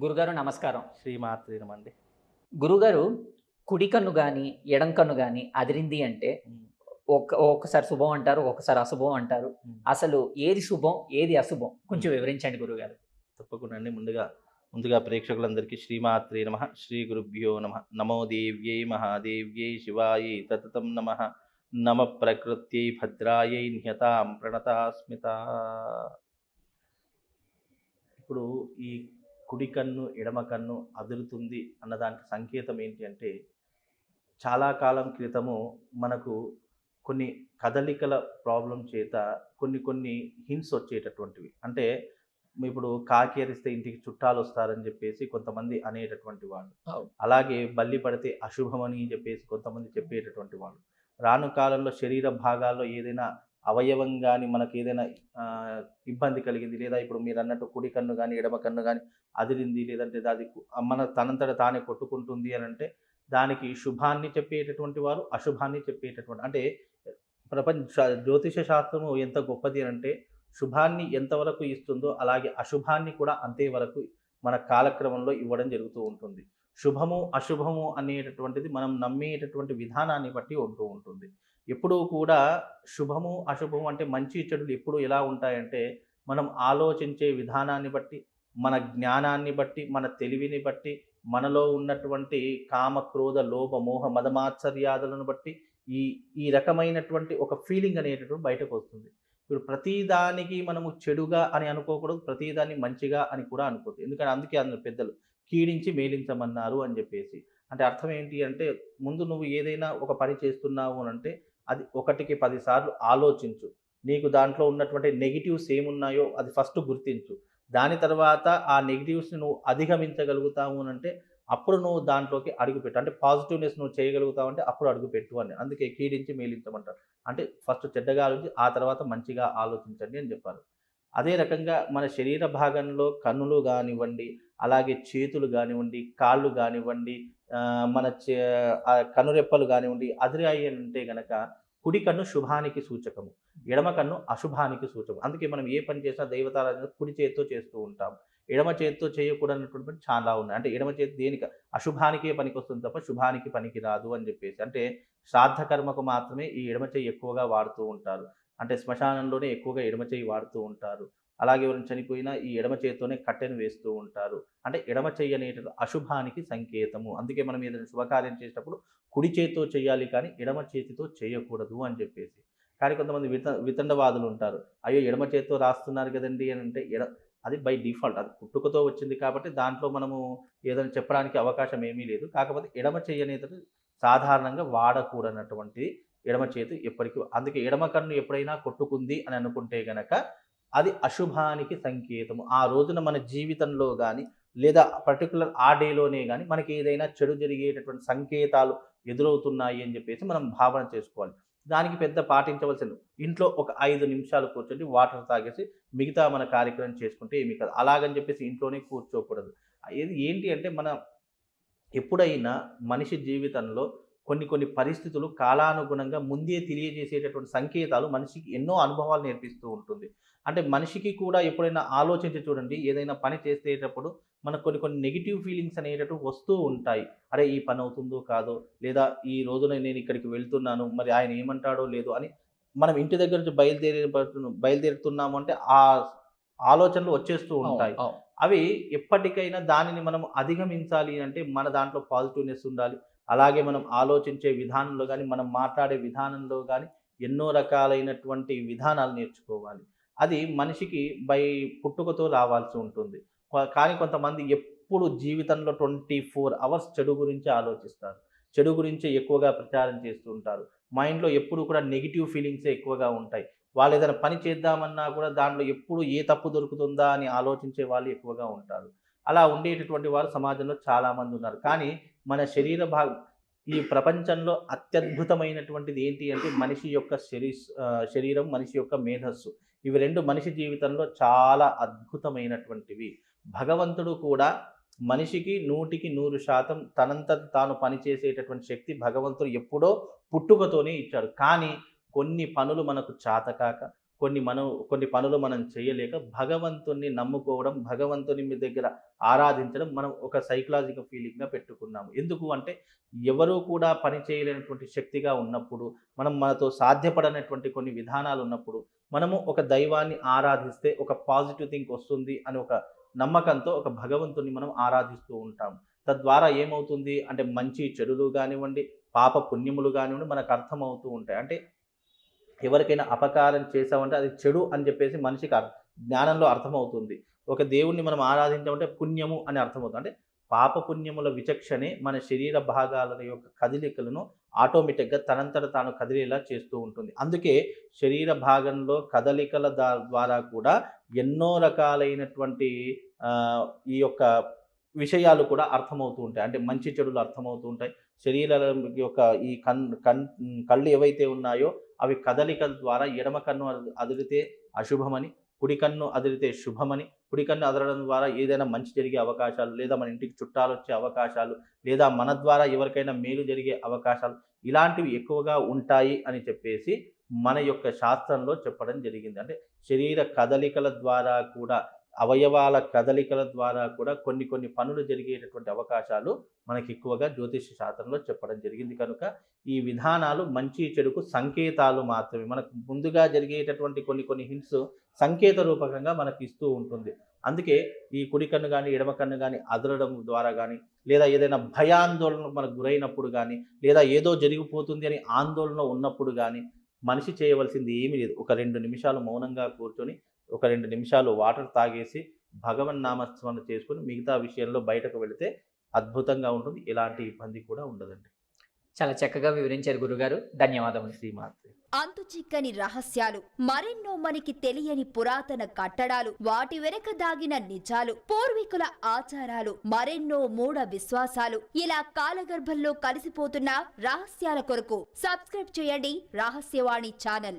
గురుగారు నమస్కారం. శ్రీమాత్రి నమండి. గురుగారు కుడి కన్ను కానీ ఎడం కన్ను కానీ అదిరింది అంటే ఒక ఒక్కసారి శుభం అంటారు ఒక్కసారి అశుభం అంటారు. అసలు ఏది శుభం ఏది అశుభం? కొంచెం వివరించండి గురుగారు. తప్పకుండా అండి. ముందుగా ముందుగా ప్రేక్షకులందరికీ శ్రీమాత్రి నమ శ్రీ గురుభ్యో నమ నమో దేవ్యై మహాదేవ్యై శివాయై తతతం నమ నమ ప్రకృత్యై భద్రాయై నిహతాం ప్రణతాస్మిత. ఇప్పుడు ఈ కుడి కన్ను ఎడమ కన్ను అదురుతుంది అన్నదానికి సంకేతం ఏంటి అంటే చాలా కాలం క్రితము మనకు కొన్ని కదలికల ప్రాబ్లం చేత కొన్ని కొన్ని హింట్స్ వచ్చేటటువంటివి. అంటే ఇప్పుడు కాకి అరిస్తే ఇంటికి చుట్టాలు వస్తారని చెప్పేసి కొంతమంది అనేటటువంటి వాళ్ళు. అలాగే బల్లి పడితే అశుభమని చెప్పేసి కొంతమంది చెప్పేటటువంటి వాళ్ళు. రాను కాలంలో శరీర భాగాల్లో ఏదైనా అవయవం కానీ మనకి ఏదైనా ఇబ్బంది కలిగింది లేదా ఇప్పుడు మీరు అన్నట్టు కుడి కన్ను కానీ ఎడమ కన్ను కానీ అదిరింది లేదంటే అది మన తనంతట తానే కొట్టుకుంటుంది అని అంటే దానికి శుభాన్ని చెప్పేటటువంటి వారు అశుభాన్ని చెప్పేటటువంటి అంటే ప్రపంచ జ్యోతిష శాస్త్రము ఎంత గొప్పది అని అంటే శుభాన్ని ఎంతవరకు ఇస్తుందో అలాగే అశుభాన్ని కూడా అంతే వరకు మన కాలక్రమంలో ఇవ్వడం జరుగుతూ ఉంటుంది. శుభము అశుభము అనేటటువంటిది మనం నమ్మేటటువంటి విధానాన్ని బట్టి ఉంటూ ఉంటుంది. ఎప్పుడూ కూడా శుభము అశుభము అంటే మంచి చెడులు ఎప్పుడు ఎలా ఉంటాయంటే మనం ఆలోచించే విధానాన్ని బట్టి మన జ్ఞానాన్ని బట్టి మన తెలివిని బట్టి మనలో ఉన్నటువంటి కామ క్రోధ లోభ మోహ మదమాత్సర్యాదులను బట్టి ఈ ఈ రకమైనటువంటి ఒక ఫీలింగ్ అనేటటువంటి బయటకు వస్తుంది. ఇప్పుడు ప్రతిదానికి మనము చెడుగా అని అనుకోకూడదు ప్రతిదాన్ని మంచిగా అని కూడా అనుకోవద్దు. ఎందుకంటే అందుకే అందరు పెద్దలు కీడించి మేలించమన్నారు అని చెప్పేసి. అంటే అర్థం ఏంటి అంటే ముందు నువ్వు ఏదైనా ఒక పని చేస్తున్నావు అని అంటే అది ఒకటికి పదిసార్లు ఆలోచించు. నీకు దాంట్లో ఉన్నటువంటి నెగిటివ్స్ ఏమున్నాయో అది ఫస్ట్ గుర్తించు. దాని తర్వాత ఆ నెగిటివ్స్ని నువ్వు అధిగమించగలుగుతావు అని అంటే అప్పుడు నువ్వు దాంట్లోకి అడుగుపెట్టు అంటే పాజిటివ్నెస్ నువ్వు చేయగలుగుతావు అంటే అప్పుడు అడుగుపెట్టు అని. అందుకే కీడించి మేలించమంటారు. అంటే ఫస్ట్ చెడ్డగా ఆలోచించి ఆ తర్వాత మంచిగా ఆలోచించండి అని చెప్పారు అదే రకంగా మన శరీర భాగంలో కన్నులు కానివ్వండి అలాగే చేతులు కానివ్వండి కాళ్ళు కానివ్వండి మన చే కనురెప్పలు కానివ్వండి అదిరి అంటే కనుక కుడి కన్ను శుభానికి సూచకము ఎడమ కన్ను అశుభానికి సూచకం అందుకే మనం ఏ పని చేసినా దైవతారాధన కుడి చేతితో చేస్తూ ఉంటాం. ఎడమ చేతితో చేయకూడనటువంటి పని చాలా ఉన్నాయి. అంటే ఎడమ చేతి దేనికి? అశుభానికే పనికి వస్తుంది తప్ప శుభానికి పనికి రాదు అని చెప్పేసి. అంటే శ్రాద్ధ కర్మకు మాత్రమే ఈ ఎడమ చేయి ఎక్కువగా వాడుతూ ఉంటారు. అంటే శ్మశానంలోనే ఎక్కువగా ఎడమ చేయి వాడుతూ ఉంటారు. అలాగే ఎవరైనా చనిపోయినా ఈ ఎడమ చేతితోనే కట్టెను వేస్తూ ఉంటారు. అంటే ఎడమ చెయ్యి అనేటువంటి అశుభానికి సంకేతము. అందుకే మనం ఏదైనా శుభకార్యం చేసేటప్పుడు కుడి చేతితో చేయాలి కానీ ఎడమ చేతితో చేయకూడదు అని చెప్పేసి. కానీ కొంతమంది విత వితండవాదులు ఉంటారు. అయ్యో ఎడమ చేతితో రాస్తున్నారు కదండి అని అంటే ఎడ అది బై డిఫాల్ట్ అది పుట్టుకతో వచ్చింది కాబట్టి దాంట్లో మనము ఏదైనా చెప్పడానికి అవకాశం ఏమీ లేదు. కాకపోతే ఎడమ చెయ్యి అనేది సాధారణంగా వాడకూడనటువంటిది ఎడమ చేతి ఎప్పటికీ. అందుకే ఎడమ కన్ను ఎప్పుడైనా కొట్టుకుంది అని అనుకుంటే గనక అది అశుభానికి సంకేతము. ఆ రోజున మన జీవితంలో కానీ లేదా పర్టికులర్ ఆ డేలోనే కానీ మనకి ఏదైనా చెడు జరిగేటటువంటి సంకేతాలు ఎదురవుతున్నాయి అని చెప్పేసి మనం భావన చేసుకోవాలి. దానికి పెద్ద పాటించవలసిన ఇంట్లో ఒక ఐదు నిమిషాలు కూర్చొని వాటర్ తాగేసి మిగతా మన కార్యక్రమం చేసుకుంటే ఏమీ కాదు. అలాగని చెప్పేసి ఇంట్లోనే కూర్చోకూడదు. ఇది ఏంటి అంటే మన ఎప్పుడైనా మనిషి జీవితంలో కొన్ని కొన్ని పరిస్థితులు కాలానుగుణంగా ముందే తెలియజేసేటటువంటి సంకేతాలు మనిషికి ఎన్నో అనుభవాలు నేర్పిస్తూ ఉంటుంది. అంటే మనిషికి కూడా ఎప్పుడైనా ఆలోచించి చూడండి ఏదైనా పని చేసేటప్పుడు మనకు కొన్ని కొన్ని నెగిటివ్ ఫీలింగ్స్ అనేటట్టు వస్తూ ఉంటాయి. అరే ఈ పని అవుతుందో కాదో లేదా ఈ రోజున నేను ఇక్కడికి వెళ్తున్నాను మరి ఆయన ఏమంటాడో లేదో అని మనం ఇంటి దగ్గర నుంచి బయలుదేరి బయలుదేరుతున్నాము అంటే ఆ ఆలోచనలు వచ్చేస్తూ ఉంటాయి. అవి ఎప్పటికైనా దానిని మనం అధిగమించాలి అంటే మన దాంట్లో పాజిటివ్నెస్ ఉండాలి అలాగే మనం ఆలోచించే విధానంలో కానీ మనం మాట్లాడే విధానంలో కానీ ఎన్నో రకాలైనటువంటి విధానాలు నేర్చుకోవాలి. అది మనిషికి బై పుట్టుకతో రావాల్సి ఉంటుంది. కానీ కొంతమంది ఎప్పుడు జీవితంలో ట్వంటీ ఫోర్ అవర్స్ చెడు గురించి ఆలోచిస్తారు. చెడు గురించి ఎక్కువగా ప్రచారం చేస్తూ ఉంటారు. మైండ్లో ఎప్పుడు కూడా నెగిటివ్ ఫీలింగ్సే ఎక్కువగా ఉంటాయి. వాళ్ళు ఏదైనా పని చేద్దామన్నా కూడా దాంట్లో ఎప్పుడు ఏ తప్పు దొరుకుతుందా అని ఆలోచించే వాళ్ళు ఎక్కువగా ఉంటారు. అలా ఉండేటటువంటి వారు సమాజంలో చాలామంది ఉన్నారు. కానీ మన శరీర భాగం ఈ ప్రపంచంలో అత్యద్భుతమైనటువంటిది ఏంటి అంటే మనిషి యొక్క శరీ శరీరం మనిషి యొక్క మేధస్సు. ఇవి రెండు మనిషి జీవితంలో చాలా అద్భుతమైనటువంటివి. భగవంతుడు కూడా మనిషికి నూటికి నూరు శాతం తనంత తాను పనిచేసేటటువంటి శక్తి భగవంతుడు ఎప్పుడో పుట్టుకతోనే ఇచ్చాడు. కానీ కొన్ని పనులు మనకు చాతకాక కొన్ని మనం కొన్ని పనులు మనం చేయలేక భగవంతుణ్ణి నమ్ముకోవడం భగవంతుని మీ దగ్గర ఆరాధించడం మనం ఒక సైకలాజికల్ ఫీలింగ్గా పెట్టుకున్నాము. ఎందుకు అంటే ఎవరూ కూడా పని చేయలేనటువంటి శక్తిగా ఉన్నప్పుడు మనం మనతో సాధ్యపడనటువంటి కొన్ని విధానాలు ఉన్నప్పుడు మనము ఒక దైవాన్ని ఆరాధిస్తే ఒక పాజిటివ్ థింక్ వస్తుంది అని ఒక నమ్మకంతో ఒక భగవంతుని మనం ఆరాధిస్తూ ఉంటాం. తద్వారా ఏమవుతుంది? అంటే మంచి చెడులు కానివ్వండి పాప పుణ్యములు కానివ్వండి మనకు అర్థమవుతూ ఉంటాయి. అంటే ఎవరికైనా అపకారం చేసామంటే అది చెడు అని చెప్పేసి మనిషికి జ్ఞానంలో అర్థమవుతుంది. ఒక దేవుణ్ణి మనం ఆరాధించామంటే పుణ్యము అని అర్థమవుతుంది. అంటే పాప పుణ్యముల విచక్షణే మన శరీర భాగాల యొక్క కదలికలను ఆటోమేటిక్గా తనంతట తాను కదిలేలా చేస్తూ ఉంటుంది. అందుకే శరీర భాగంలో కదలికల దా- ద్వారా కూడా ఎన్నో రకాలైనటువంటి ఈ యొక్క విషయాలు కూడా అర్థమవుతూ ఉంటాయి. అంటే మంచి చెడులు అర్థమవుతూ ఉంటాయి. శరీరాల యొక్క ఈ కన్ కన్ కళ్ళు ఏవైతే ఉన్నాయో అవి కదలికల ద్వారా ఎడమ కన్ను అదిరితే అశుభమని కుడి కన్ను అదిరితే శుభమని కుడి కన్ను అదరడం ద్వారా ఏదైనా మంచి జరిగే అవకాశాలు లేదా మన ఇంటికి చుట్టాలు వచ్చే అవకాశాలు లేదా మన ద్వారా ఎవరికైనా మేలు జరిగే అవకాశాలు ఇలాంటివి ఎక్కువగా ఉంటాయి అని చెప్పేసి మన యొక్క శాస్త్రంలో చెప్పడం జరిగింది. అంటే శరీర కదలికల ద్వారా కూడా అవయవాల కదలికల ద్వారా కూడా కొన్ని కొన్ని పనులు జరిగేటటువంటి అవకాశాలు మనకి ఎక్కువగా జ్యోతిష శాస్త్రంలో చెప్పడం జరిగింది. కనుక ఈ విధానాలు మంచి చెడుకు సంకేతాలు మాత్రమే. మనకు ముందుగా జరిగేటటువంటి కొన్ని కొన్ని హింట్స్ సంకేత రూపకంగా మనకి ఇస్తూ ఉంటుంది. అందుకే ఈ కుడి కన్ను కానీ ఎడమ కన్ను కానీ అదలడం ద్వారా కానీ లేదా ఏదైనా భయాందోళనకు మనకు గురైనప్పుడు కానీ లేదా ఏదో జరిగిపోతుంది అని ఆందోళన ఉన్నప్పుడు కానీ మనిషి చేయవలసింది ఏమీ లేదు. ఒక రెండు నిమిషాలు మౌనంగా కూర్చొని ఒక రెండు నిమిషాలు వాటర్ తాగేసి భగవన్ నామస్మరణ చేసుకొని మిగతా విషయంలో బయటకు వెళితే అద్భుతంగా ఉంటుంది. ఎలాంటి ఇబ్బంది కూడా ఉండదండి. చాలా చక్కగా వివరించారు గురుగారు. ధన్యవాదములు. శ్రీమాత్రి. అంతు చిక్కని రహస్యాలు మరెన్నో మనకి తెలియని పురాతన కట్టడాలు వాటి వెనక దాగిన నిజాలు పూర్వీకుల ఆచారాలు మరెన్నో మూఢ విశ్వాసాలు ఇలా కాలగర్భంలో కలిసిపోతున్న రహస్యాల కొరకు సబ్స్క్రైబ్ చేయండి రహస్యవాణి ఛానల్.